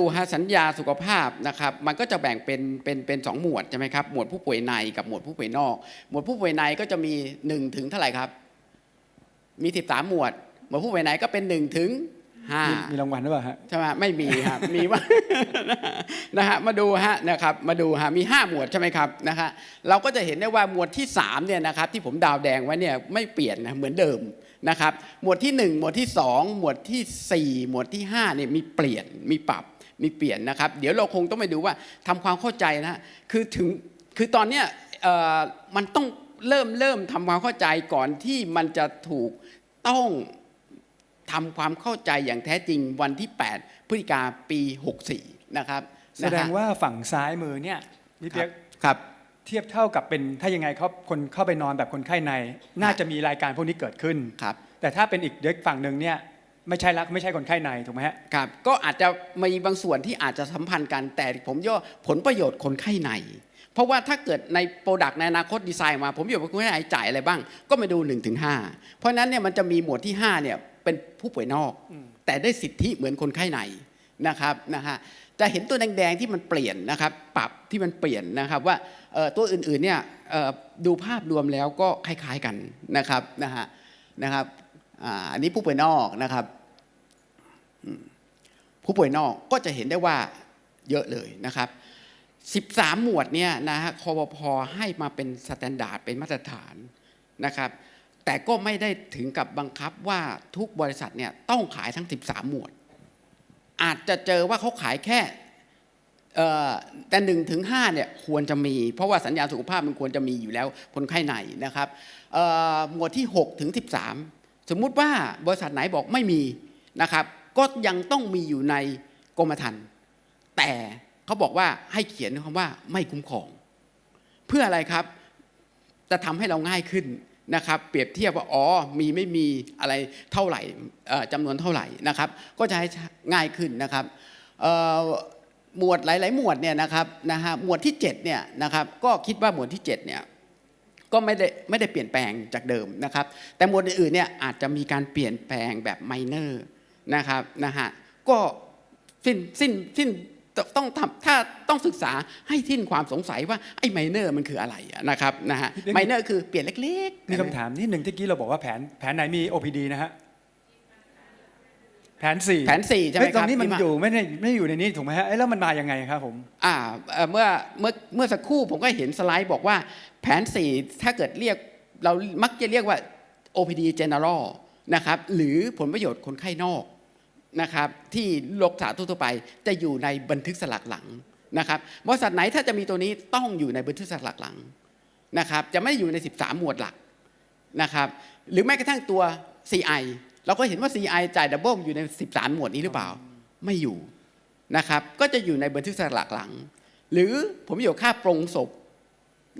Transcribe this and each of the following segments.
ทีนี้มาดูฮะสัญญาสุขภาพนะครับมันก็จะแบ่งเป็นเป็นเป็นสองหมวดใช่ไหมครับหมวดผู้ป่วยในกับหมวดผู้ป่วยนอก หมวดผู้ป่วยในก็จะมีหนึ่งถึงเท่าไหร่ครับ มีสิบสามหมวด หมวดผู้ป่วยในก็เป็นหนึ่งถึงห้ามีมีรางวัลหรือเปล่าฮะใช่ไหมไม่มีครับมีว่านะฮะมาดูฮะนะครับมาดูฮะมี 5 หมวดใช่ไหมครับนะฮะเราก็จะเห็นได้ว่าหมวดที่3เนี่ยนะครับที่ผมดาวแดงไว้เนี่ยไม่เปลี่ยนนะเหมือนเดิมนะครับหมวดที่ 1 หมวดที่ 2 หมวดทีสี่4 หมวดที่5เนี่ยมีเปลี่ยนมีปรับ มีเปลี่ยนนะครับ เดี๋ยวเราคงต้องไปดูว่าทำความเข้าใจนะคือถึงคือตอนเนี้ยเอ่อมันต้องเริ่มเริ่มทำความเข้าใจก่อนที่มันจะถูกต้องทำความเข้าใจอย่างแท้จริงวันที่ 8 พฤศจิกาปี 64 นะครับแสดงว่าฝั่งซ้ายมือเนี่ยพี่ครัเปียบกครับเทียบเท่ากับเป็นถ้ายังไงเขาคนเข้าไปนอนแบบคนไข้ใน น่าจะมีรายการพวกนี้เกิดขึ้นครับแต่ถ้าเป็นอีกเด็กฝั่งหนึ่งเนี่ย ไม่ใช่รักไม่ใช่คนไข้ในถูกไหมฮะครับก็อาจจะมีบางส่วนที่อาจจะสัมพันธ์กันแต่ผมย่อผลประโยชน์คนไข้ใน เพราะว่าถ้าเกิดในโปรดักต์ในอนาคตดีไซน์มา ผมอยู่กับคนไข้ในจ่ายอะไรบ้าง ก็มาดู1นถึงหเพราะฉะนั้นเนี่ยมันจะมีหมวดที่5เนี่ยเป็นผู้ป่วยนอก แต่ได้สิทธิเหมือนคนไข้ในนะครับนะฮะจะเห็นตัวแดงๆที่มันเปลี่ยนนะครับปรับที่มันเปลี่ยนนะครับว่าเอ่อตัวอื่นๆเนี่ยเอ่อดูภาพรวมแล้วก็คล้ายๆกันนะครับนะฮะนะครับ อันนี้ผู้ป่วยนอกนะครับ ผู้ป่วยนอกก็จะเห็นได้ว่าเยอะเลยนะครับ 13 หมวดเนี่ยนะฮะคอปพให้มาเป็นสแตนดาร์ดเป็นมาตรฐานนะครับ แต่ก็ไม่ได้ถึงกับบังคับว่าทุกบริษัทเนี่ยต้องขายทั้ง 13 หมวด อาจจะเจอว่าเขาขายแค่แต่หนึ่งถึงห้าเนี่ยควรจะมี เพราะว่าสัญญาสุขภาพมันควรจะมีอยู่แล้วคนไข้ในนะครับหมวดที่ 6 ถึง 13 สมมุติว่าบริษัทไหนบอกไม่มีนะครับ ก็ยังต้องมีอยู่ในกรมธรรม์แต่เขาบอกว่าให้เขียนคำว่าไม่คุ้มครอง เพื่ออะไรครับ จะทำให้เราง่ายขึ้นนะครับ เปรียบเทียบว่าอ๋อมีไม่มีอะไรเท่าไหร่เอ่อจำนวนเท่าไหร่นะครับ ก็จะให้ง่ายขึ้นนะครับหมวดหลาย ๆ หมวดเนี่ยนะครับนะฮะหมวดที่7เนี่ยนะครับก็คิดว่าหมวดที่7เนี่ย ก็ไม่ได้ไม่ได้เปลี่ยนแปลงจากเดิมนะครับ แต่หมวดอื่นๆเนี่ยอาจจะมีการเปลี่ยนแปลงแบบไมเนอร์นะครับนะฮะก็สิ้นสิ้นสิ้นต้องทำถ้าต้องศึกษาให้สิ้นความสงสัยว่าไอ้ไมเนอร์มันคืออะไรอะนะครับนะฮะพี่เล็กไมเนอร์คือเปลี่ยนเล็กๆมีคำถามนิดหนึ่งที่กี้เราบอกว่าแผนแผนไหนมี OPD นะฮะ แผนสี่แผนสี่ใช่ไหมเฮ้ยคตรรับงนี้มันที่าอยู่ไม่ได้ไม่ได้อยู่ในนี้ถูกไหมฮะเอ้ยแล้วมันมายังไงครับผมอ่าเอ่อเมื่อเมื่อเมื่อสักครู่ผมก็เห็นสไลด์บอกว่าแผน4ถ้าเกิดเรียกเรามักจะเรียกว่า OPD General นะครับหรือผลประโยชน์คนไข้นอกนะครับที่โรคสาทั่วๆไปจะอยู่ในบันทึกสลักหลังนะครับบริษัทไหนถ้าจะมีตัวนี้ต้องอยู่ในบันทึกสลักหลังนะครับจะไม่อยู่ใน 13 หมวดหลักนะครับหรือแม้กระทั่งตัว CI เราก็เห็นว่า CI จ่ายดับเบิลอยู่ใน 13 หมวดนี้หรือเปล่า ไม่อยู่นะครับ ก็จะอยู่ในบันทึกสลักหลัง หรือผมอยู่ค่าปรงศพ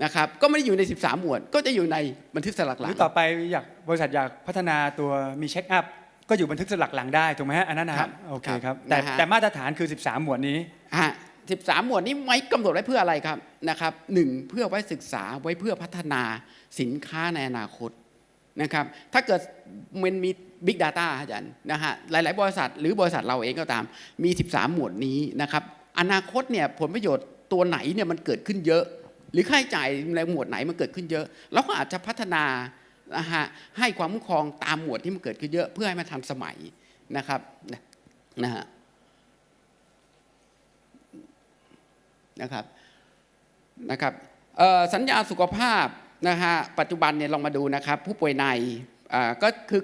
นะครับ ก็ไม่ได้อยู่ใน 13 หมวด ก็จะอยู่ในบันทึกสลักหหลัรืงอต่อไปอยากบริษัทอยากพัฒนาตัวมีเช็คอัพก็อยู่บันทึกสลักหลังได้ถูกไหมฮะอันนั้นนะครัฮะบโอเคครับครับแต่นะฮะ แต่มาตรฐานคือ 13 หมวดนี้ ฮะ13 หมวดนี้ไว้กำหนดไว้เพื่ออะไรครับนะครับหนึ่งเพื่อไว้ศึกษาไว้เพื่อพัฒนาสินค้าในอนาคต นะครับถ้าเกิดมันมี Big Data อาจารย์นะฮะหลาย ๆ บริษัท หรือบริษัทเราเองก็ตามมี 13 หมวดนี้นะครับอนาคตเนี่ยผลประโยชน์ตัวไหนเนี่ยมันเกิดขึ้นเยอะ หรือค่าใช้จ่ายในหมวดไหนมันเกิดขึ้นเยอะเราก็อาจจะพัฒนานะฮะให้ความคุ้มครองตามหมวดที่มันเกิดขึ้นเยอะ เพื่อให้มันทันสมัยนะครับนะฮะนะครับนะครับสัญญาสุขภาพ นะฮะปัจจุบันเนี่ยลองมาดูนะครับ ผู้ป่วยในก็คือ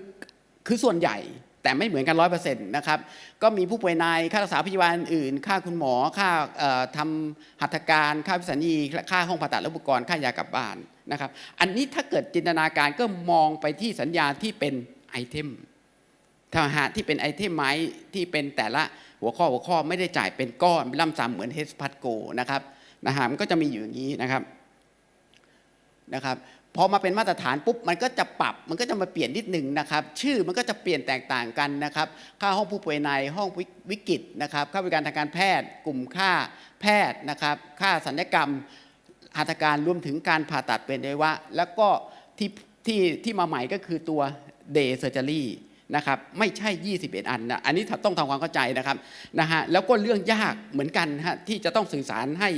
คือส่วนใหญ่แต่ไม่เหมือนกันร้อยเปอร์เซ็นต์นะครับก็มีผู้ป่วยในค่ารักษาพยาบาลอื่น ค่าคุณหมอค่าเอ่อทำหัตถการค่าวิสัญญีค่าห้องผ่าตัดและอุปกรณ์ค่ายากลับบ้านนะครับ อันนี้ถ้าเกิดจินตนาการก็มองไปที่สัญญาที่เป็นไอเทมถ้าหากที่เป็นไอเทมไม้ที่เป็นแต่ละหัวข้อหัวข้อไม่ได้จ่ายเป็นก้อนล่ำซ้ำเหมือนเฮสพัดโกนะครับนะฮะมันก็จะมีอยู่อย่างนี้นะครับ นะครับพอมาเป็นมาตรฐานปุ๊บมันก็จะปรับมันก็จะมาเปลี่ยนนิดหนึ่งนะครับ ชื่อมันก็จะเปลี่ยนแตกต่างกันนะครับ ค่าห้องผู้ป่วยในห้องวิกฤตนะครับ ค่าบริการทางการแพทย์ กลุ่มค่าแพทย์นะครับ ค่าสัญญกรรมหัตถการรวมถึงการผ่าตัดเป็นอวัยวะ แล้วก็ที่ที่ที่มาใหม่ก็คือตัว day surgery นะครับไม่ใช่ 21 อันนะอันนี้ต้องทำความเข้าใจนะครับนะฮะแล้วก็เรื่องยากเหมือนกันฮะที่จะต้องสื่อสารให้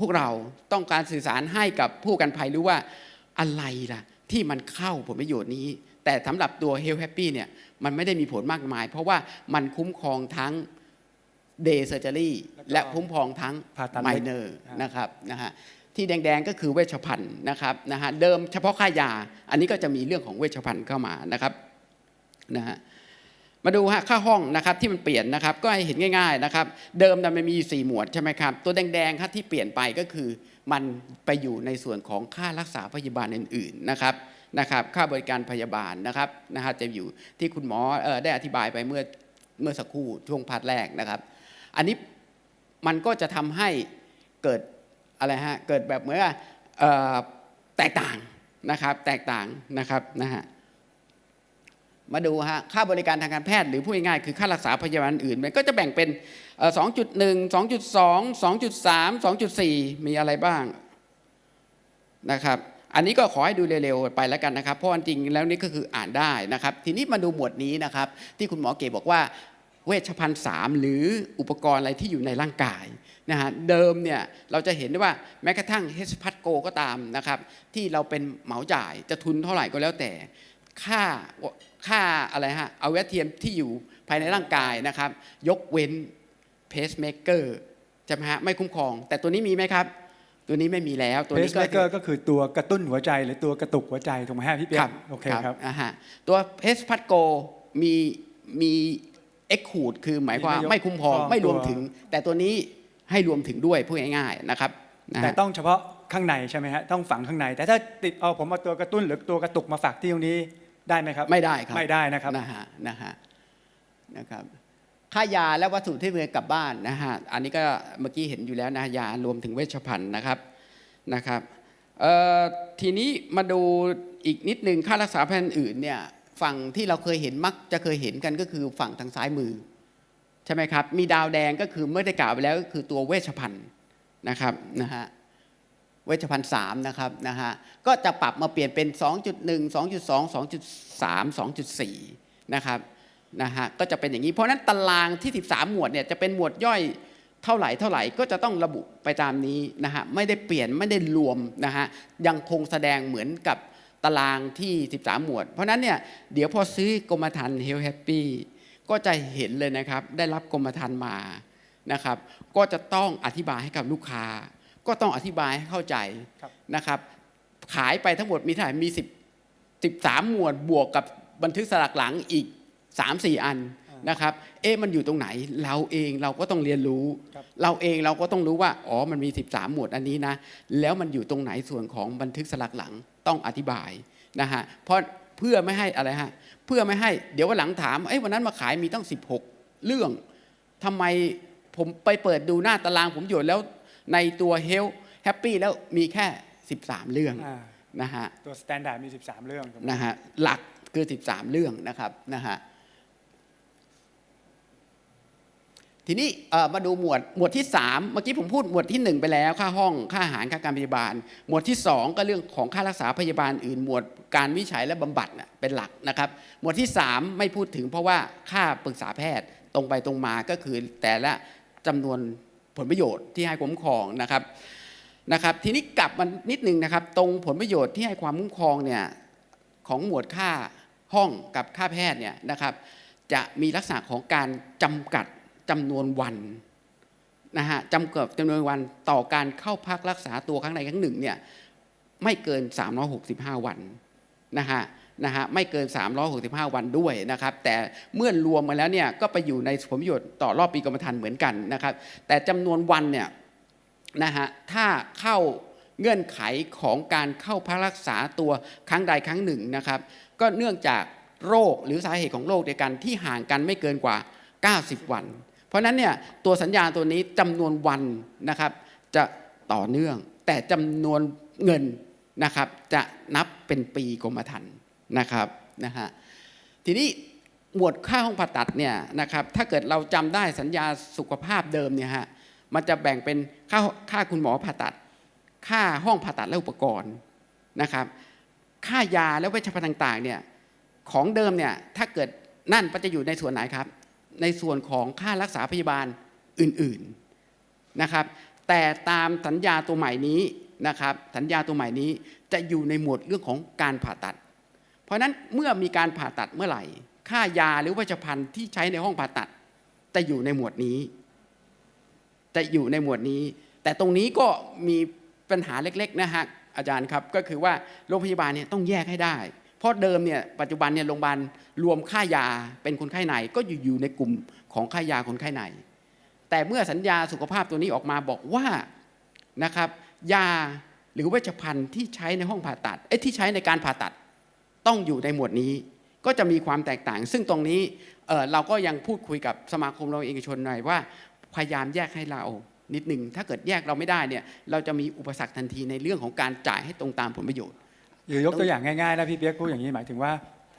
พวกเราต้องการสื่อสารให้กับผู้ประกันภัยรู้ว่าอะไรล่ะที่มันเข้าผลประโยชน์นี้ แต่สำหรับตัว Health Happy เนี่ยมันไม่ได้มีผลมากมาย เพราะว่ามันคุ้มครองทั้ง Day Surgery แล้วก็และคุ้มครองทั้งผ่าตัดเล็ก Minor อ่านนะครับนะฮะที่แดงๆก็คือเวชภัณฑ์นะครับนะฮะเดิมเฉพาะค่ายา อันนี้ก็จะมีเรื่องของเวชภัณฑ์เข้ามานะครับนะฮะ มาดูฮะค่าห้องนะครับที่มันเปลี่ยนนะครับก็ให้เห็นง่ายๆนะครับเดิมนะมันมี 4 หมวดใช่ไหมครับตัวแดงๆครับที่เปลี่ยนไปก็คือมันไปอยู่ในส่วนของค่ารักษาพยาบาลอื่นๆนะครับนะครับค่าบริการพยาบาลนะครับนะฮะจะอยู่ที่คุณหมอออได้อธิบายไปเมื่อเมื่อสักครู่ช่วงพาร์ทแรกนะครับ อันนี้มันก็จะทำให้เกิดอะไรฮะเกิดแบบเหมือนว่าแตกต่างนะครับแตกต่างนะครับนะฮะ มาดูฮะค่าบริการทางการแพทย์หรือพูดง่ายๆคือค่ารักษาพยาบาลอื่นมันก็จะแบ่งเป็น 2.1 2.2 2.3 2.4 มีอะไรบ้างนะครับอันนี้ก็ขอให้ดูเร็วๆไปแล้วกันนะครับ เพราะจริงแล้วนี่ก็คืออ่านได้นะครับ ทีนี้มาดูหมวดนี้นะครับ ที่คุณหมอเก๋บอกว่าเวชภัณฑ์สามหรืออุปกรณ์อะไรที่อยู่ในร่างกายนะฮะเดิมเนี่ยเราจะเห็นได้ว่าแม้กระทั่งเฮสพัทโกก็ตามนะครับ ที่เราเป็นเหมาจ่ายจะทุนเท่าไหร่ก็แล้วแต่ ค่า ค่าอะไรฮะเอาเวทเทียมที่อยู่ภายในร่างกายนะครับ ยกเว้นเพสเมเกอร์ใช่ไหมฮะไม่คุ้มครอง แต่ตัวนี้มีไหมครับ ตัวนี้ไม่มีแล้วตัวเพนี้สก็เมเกอร์ก็คือตัวกระตุ้นหัวใจหรือตัวกระตุกหัวใจถูกไหมฮะพี่เปียครักบโอเคครับอ่าฮะตัวเพสพัทโกมีมีเอ็กคูดคือหมายความว่ามีไม่ยกไม่คุ้มครองครองไม่รวมตัวถึง แต่ตัวนี้ให้รวมถึงด้วยพูดง่ายๆนะครับนะแต่ฮะต้องเฉพาะข้างในใช่ไหมฮะต้องฝังข้างใน แต่ถ้าติดเอาผมเอาตัวกระตุ้นหรือตัวกระตุกมาฝากที่ตรงนี้ ได้ไหมครับ ไม่ได้ครับไม่ได้นะครับนะฮะนะฮะนะครับค่ายาและวัตถุที่เมือกลับบ้านนะฮะอันนี้ก็เมื่อกี้เห็นอยู่แล้วนะยารวมถึงเวชภัณฑ์นะครับนะครับเอ่อทีนี้มาดูอีกนิดนึงค่ารักษาแพทย์อื่นเนี่ยฝั่งที่เราเคยเห็นมักจะเคยเห็นกันก็คือฝั่งทางซ้ายมือใช่ไหมครับมีดาวแดงก็คือเมื่อได้กล่าวไปแล้วก็คือตัวเวชภัณฑ์นะครับนะฮะ เวชภัณฑ์สามนะครับนะฮะก็จะปรับมาเปลี่ยนเป็น 2.1 2.2 2.3 2.4 นะครับนะฮะก็จะเป็นอย่างนี้เพราะนั้นตารางที่ 13 หมวดเนี่ยจะเป็นหมวดย่อยเท่าไหร่เท่าไหร่ก็จะต้องระบุไปตามนี้นะฮะไม่ได้เปลี่ยนไม่ได้รวมนะฮะยังคงแสดงเหมือนกับตารางที่ 13 หมวด เพราะฉะนั้นเนี่ยเดี๋ยวพอซื้อกรมธรรม์เฮลแฮปปี้ก็จะเห็นเลยนะครับ ได้รับกรมธรรม์มานะครับ ก็จะต้องอธิบายให้กับลูกค้า ก็ต้องอธิบายให้เข้าใจครับนะครับ ขายไปทั้งหมดมีเท่าไหร่มี10 13 หมวดบวกกับบันทึกสลักหลังอีก 3 4 อันนะครับ เอ๊ะมันอยู่ตรงไหน เราเองเราก็ต้องเรียนรู้ครับเราเองเราก็ต้องรู้ว่า อ๋อ มันมี 13 หมวดอันนี้นะ แล้วมันอยู่ตรงไหนส่วนของบันทึกสลักหลังต้องอธิบายนะฮะ เพราะเพื่อไม่ให้อะไรฮะ เพื่อไม่ให้เดี๋ยววันหลังถาม เอ้ยวันนั้นมาขายมีตั้ง 16 เรื่องทำไมผมไปเปิดดูหน้าตารางผมอยู่แล้ว ในตัวเฮลแฮปปี้แล้วมีแค่ 13 เรื่องอ่านะฮะตัวสแตนดาร์ดมี 13 เรื่องถูกไหมนะฮะหลักคือ 13 เรื่องนะครับนะฮะทีนี้เอ่อมาดูหมวดหมวดที่ 3 เมื่อกี้ผมพูดหมวดที่ 1 ไปแล้วค่าห้องค่าอาหารค่าการพยาบาล หมวดที่ 2 ก็เรื่องของค่ารักษาพยาบาลอื่น หมวดการวิจัยและบำบัดน่ะเป็นหลักนะครับ หมวดที่ 3 ไม่พูดถึงเพราะว่าค่าปรึกษาแพทย์ตรงไปตรงมาก็คือแต่ละจำนวน ผลประโยชน์ที่ให้คุ้มครองนะครับนะครับทีนี้กลับมานิดนึงนะครับ ตรงผลประโยชน์ที่ให้ความคุ้มครองเนี่ยของหมวดค่าห้องกับค่าแพทย์เนี่ยนะครับจะมีลักษณะของการจำกัดจำนวนวันนะฮะจำกัดจำนวนวันต่อการเข้าพักรักษาตัวครั้งใดครั้งหนึ่งเนี่ยไม่เกิน 365 วันนะฮะ นะฮะไม่เกิน 365 วันด้วยนะครับแต่เมื่อรวมมาแล้วเนี่ยก็ไปอยู่ในผลประโยชน์ต่อรอบปีกรมธรรม์เหมือนกันนะครับแต่จำนวนวันเนี่ยนะฮะถ้าเข้าเงื่อนไขของการเข้าพักรักษาตัวครั้งใดครั้งหนึ่งนะครับก็เนื่องจากโรคหรือสาเหตุของโรคเดียวกันที่ห่างกันไม่เกินกว่า 90 วัน เพราะฉะนั้นเนี่ยตัวสัญญาตัวนี้จำนวนวันนะครับจะต่อเนื่องแต่จำนวนเงินนะครับจะนับเป็นปีกรมธรรม์ นะครับนะฮะทีนี้หมวดค่าห้องผ่าตัดเนี่ยนะครับถ้าเกิดเราจำได้สัญญาสุขภาพเดิมเนี่ยฮะมันจะแบ่งเป็นค่าค่าคุณหมอผ่าตัด ค่าห้องผ่าตัดและอุปกรณ์นะครับ ค่ายาและเวชภัณฑ์ต่างๆเนี่ยของเดิมเนี่ยถ้าเกิดนั่นมันจะอยู่ในส่วนไหนครับ ในส่วนของค่ารักษาพยาบาลอื่นๆนะครับ แต่ตามสัญญาตัวใหม่นี้นะครับ สัญญาตัวใหม่นี้จะอยู่ในหมวดเรื่องของการผ่าตัด ราะนั้นเมื่อมีการผ่าตัดเมื่อไหร่ ค่ายาหรือเวชภัณฑ์ที่ใช้ในห้องผ่าตัดจะอยู่ในหมวดนี้จะอยู่ในหมวดนี้ แต่ตรงนี้ก็มีปัญหาเล็กๆนะฮะอาจารย์ครับก็คือว่าโรงพยาบาลเนี่ยต้องแยกให้ได้ เพราะเดิมเนี่ยปัจจุบันเนี่ยโรงพยาบาลรวมค่ายาเป็นคนไข้ในก็อยู่อยู่ในกลุ่มของค่ายาคนไข้ในแต่เมื่อสัญญาสุขภาพตัวนี้ออกมาบอกว่านะครับยาหรือเวชภัณฑ์ที่ใช้ในห้องผ่าตัดเอ้ที่ใช้ในการผ่าตัด ต้องอยู่ในหมวดนี้ ก็จะมีความแตกต่าง ซึ่งตรงนี้เเราก็ยังพูดคุยกับสมาคมเรงพยาเอกชนหน่อยว่า พยายามแยกให้เรานิดหนึ่งถ้าเกิดแยกเราไม่ได้เนี่ยเราจะมีอุปสรรคทันทีในเรื่องของการจ่ายให้ตรงตามผลประโยชน์ หรือยกตัวอย่างง่ายๆนะพี่เปียกพูดอย่างนี้หมายถึงว่า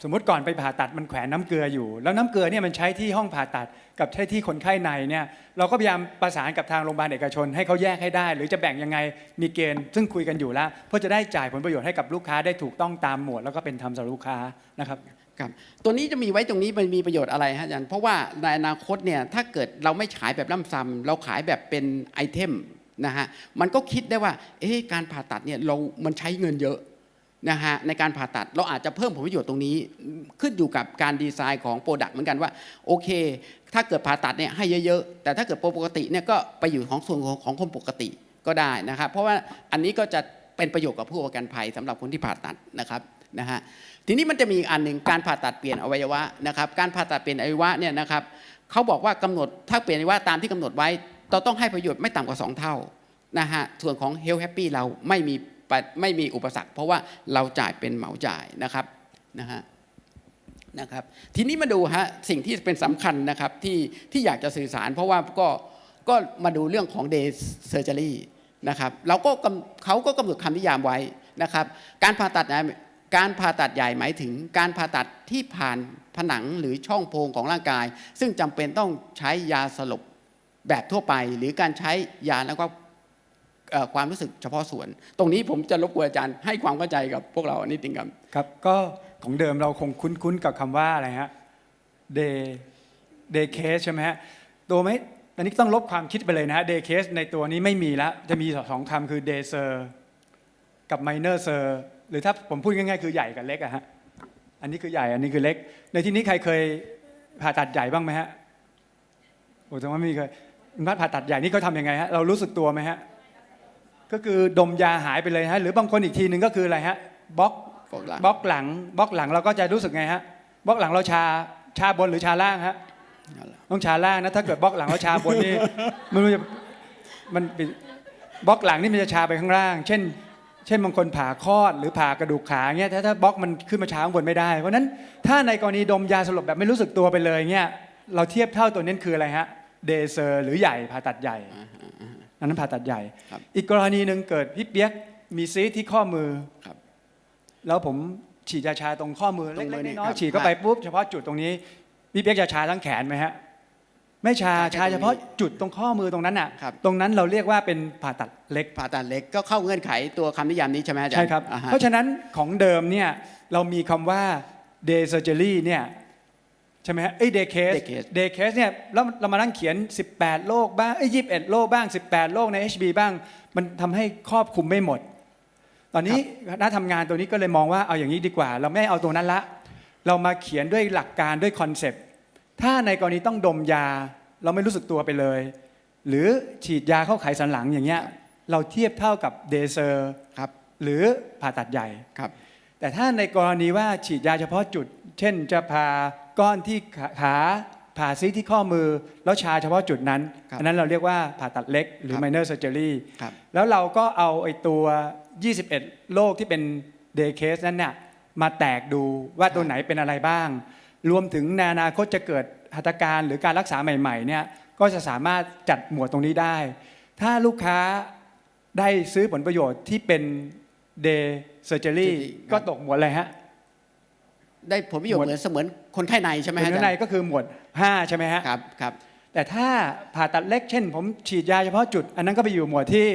สมมติก่อนไปผ่าตัดมันแขวนน้ำเกลืออยู่ แล้วน้ำเกลือเนี่ยมันใช้ที่ห้องผ่าตัดกับใช้ที่คนไข้ในเนี่ยเราก็พยายามประสานกับทางโรงพยาบาลเอกชน ให้เขาแยกให้ได้ หรือจะแบ่งยังไงมีเกณฑ์ ซึ่งคุยกันอยู่แล้ว เพื่อจะได้จ่ายผลประโยชน์ให้กับลูกค้าได้ถูกต้องตามหมวด แล้วก็เป็นธรรมสำหรับลูกค้านะครับครับตัวนี้จะมีไว้ตรงนี้มันมีประโยชน์อะไรฮะอาจารย์เพราะว่าในอนาคตเนี่ยถ้าเกิดเราไม่ขายแบบล่ำซ้ำเราขายแบบเป็นไอเทมนะฮะมันก็คิดได้ว่าเอ๊ะการผ่าตัดเนี่ยเรา มันใช้เงินเยอะ นะฮะในการผ่าตัดเราอาจจะเพิ่มผลประโยชน์ตรงนี้ ขึ้นอยู่กับการดีไซน์ของโปรดักต์เหมือนกันว่าโอเค ถ้าเกิดผ่าตัดเนี่ยให้เยอะๆ แต่ถ้าเกิดปกติเนี่ยก็ไปอยู่ของส่วนของของคนปกติก็ได้นะครับ เพราะว่าอันนี้ก็จะเป็นประโยชน์กับผู้ประกันภัยสำหรับคนที่ผ่าตัดนะครับนะฮะทีนี้มันจะมีอีกอันหนึ่งการผ่าตัดเปลี่ยนอวัยวะนะครับการผ่าตัดเปลี่ยนอวัยวะเนี่ยนะครับเขาบอกว่ากำหนดถ้าเปลี่ยนอวัยวะตามที่กำหนดไว้เราต้องให้ประโยชน์ไม่ต่ำกว่า 2 เท่านะฮะส่วนของ Health Happy เราไม่มี ไม่มีอุปสรรค เพราะว่าเราจ่ายเป็นเหมาจ่ายนะครับนะฮะนะครับทีนี้มาดูฮะสิ่งที่เป็นสำคัญนะครับที่ที่อยากจะสื่อสาร เพราะว่าก็ก็มาดูเรื่องของ day surgery นะครับเราก็เขาก็กำหนดคำนิยามไว้นะครับการผ่าตัดการผ่าตัดใหญ่หมายถึงการผ่าตัดที่ผ่านผนังหรือช่องโพรงของร่างกาย ซึ่งจำเป็นต้องใช้ยาสลบแบบทั่วไป หรือการใช้ยาแล้วก็ ความรู้สึกเฉพาะส่วน ตรงนี้ผมจะรบกวนอาจารย์ให้ความเข้าใจกับพวกเรานิดนึงครับครับ ก็ของเดิมเราคงคุ้นๆกับคำว่าอะไรฮะ day day case ใช่ไหมฮะตัวไม่อันนี้ต้องลบความคิดไปเลยนะฮะ day case ในตัวนี้ไม่มีแล้ว จะมีสองคำคือ day sur กับ minor sur หรือถ้าผมพูดง่ายๆ คือใหญ่กับเล็กอะฮะอันนี้คือใหญ่อันนี้คือเล็ก ในที่นี้ใครเคยผ่าตัดใหญ่บ้างไหมฮะโอ้แต่ว่าไม่มีเคยคุณพัดผ่าตัดใหญ่นี่เขาทำยังไงฮะเรารู้สึกตัวไหมฮะ ก็คือดมยาหายไปเลยฮะหรือบางคนอีกทีหนึ่งก็คืออะไรฮะบล็อกบล็อกหลังบล็อกหลังบล็อกหลังเราก็จะรู้สึกไงฮะบล็อกหลังเราชาชาบนหรือชาล่างฮะต้องชาล่างนะถ้าเกิดบล็อกหลังเราชาบนนี่ไม่รู้จะมันเป็นบล็อกหลังนี่มันจะชาไปข้างล่าง เช่น เช่นบางคนผ่าคลอดหรือผ่ากระดูกขาเงี้ยถ้าถ้าบล็อกมันขึ้นมาชาข้างบนไม่ได้เพราะฉะนั้นถ้าในกรณีดมยาสลบแบบไม่รู้สึกตัวไปเลยเงี้ยเราเทียบเท่าตัวนี้คืออะไรฮะเดเซอร์หรือใหญ่ผ่าตัดใหญ่ อันนั้นผ่าตัดใหญ่ครับอีกกรณีหนึ่งเกิดพี่เปียกมีซีสที่ข้อมือครับแล้วผมฉีดยาชาตรงข้อมือตรงมืเล็อกนี่ๆน้อครัยบๆฉีดเข้าไปปุ๊บเฉพาะจุดตรงนี้พี่เปียกจะชาทั้งแขนไหมฮะไม่ชาชาแค่ชาเฉพาะจุดตรงข้อมือตรงนั้นอะครับตรงนั้นเราเรียกว่าเป็นผ่าตัดเล็กผ่าตัดเล็กก็เข้าเงื่อนไขตัวคำนิยามนี้ใช่ไหมอาจารย์ใช่ครับอ่าฮะเพราะฉะนั้นของเดิมเนี่ยเรามีคำว่า day surgery เนี่ย ใช่ไหมฮะไอ้ day case day case day case เนี่ยแล้วเรามานั่งเขียน 18โรคบ้างไอ้ยี่สิบเอ็ดโรคบ้าง 18โรคใน HB บ้าง มันทำให้ครอบคลุมไม่หมด ตอนนี้คณะทำงานตัวนี้ก็เลยมองว่าเอาอย่างนี้ดีกว่า เราไม่เอาตรงนั้นละ เรามาเขียนด้วยหลักการด้วยคอนเซปต์ถ้าในกรณีต้องดมยา เราไม่รู้สึกตัวไปเลย หรือฉีดยาเข้าไขสันหลังอย่างเงี้ยเราเทียบเท่ากับเดเซอร์ครับ หรือผ่าตัดใหญ่ ครับ แต่ถ้าในกรณีว่าฉีดยาเฉพาะจุด เช่นจะผ่า ก้อนที่ขาขาผ่าซีที่ข้อมือ แล้วชาเฉพาะจุดนั้นครับอันนั้นเราเรียกว่าผ่าตัดเล็กหรือครับ minor surgery ครับแล้วเราก็เอาไอ้ตัว 21 โรคที่เป็น day case นั้นเนี่ยมาแตกดูว่าตัวไหนเป็นอะไรบ้าง รวมถึงในอนาคตจะเกิดหัตถการหรือการรักษาใหม่ๆเนี่ยก็จะสามารถจัดหมวดตรงนี้ได้ ถ้าลูกค้าได้ซื้อผลประโยชน์ที่เป็น day surgery surgery ครับก็ตกหมวดอะไรฮะ ได้ผลประโยชน์หมวดเหมือนเสมือนคนไข้ในใช่ไหมเป็นฮะอาข้าจางรในย์ก็คือหมวด 5 ใช่ไหมฮะครับครับแต่ถ้าผ่าตัดเล็กเช่น ผมฉีดยาเฉพาะจุด อันนั้นก็ไปอยู่หมวดที่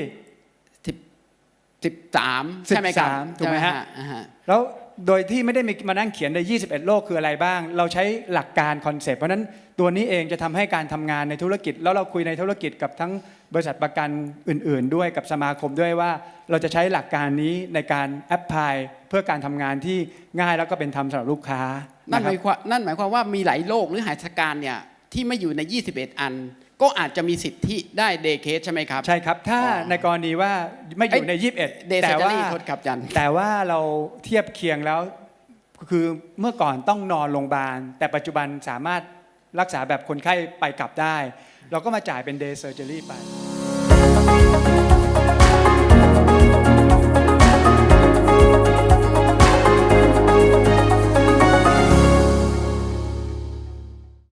สิบสามใช่ไหมครับ13ถูกไหมฮะอ่าฮะแล้ว โดยที่ไม่ได้มีมานั่งเขียนใน 21โรคคืออะไรบ้าง เราใช้หลักการคอนเซปต์เพราะนั้นตัวนี้เองจะทำให้การทำงานในธุรกิจ แล้วเราคุยในธุรกิจกับทั้งบริษัทประกันอื่น ๆ ด้วยกับสมาคมด้วยว่า เราจะใช้หลักการนี้ในการแอพพลายเพื่อการทำงานที่ง่ายแล้วก็เป็นธรรมสำหรับลูกค้านั่นหมายความนั่นหมายความว่ามีหลายโรคหรือหายสการเนี่ยที่ไม่อยู่ใน 21 อัน ก็อาจจะมีสิทธิได้เดย์เคสใช่ไหมครับ ใช่ครับ ถ้าอ๋อในกรณีว่าไม่อยู่ในเด21ย์เซแต่อร์ว่ารี่โทษครับอาจันแต่ว่าเราเทียบเคียงแล้วคือเมื่อก่อนต้องนอนโรงพยาบาล แต่ปัจจุบันสามารถรักษาแบบคนไข้ไปกลับได้ เราก็มาจ่ายเป็น day surgery ไป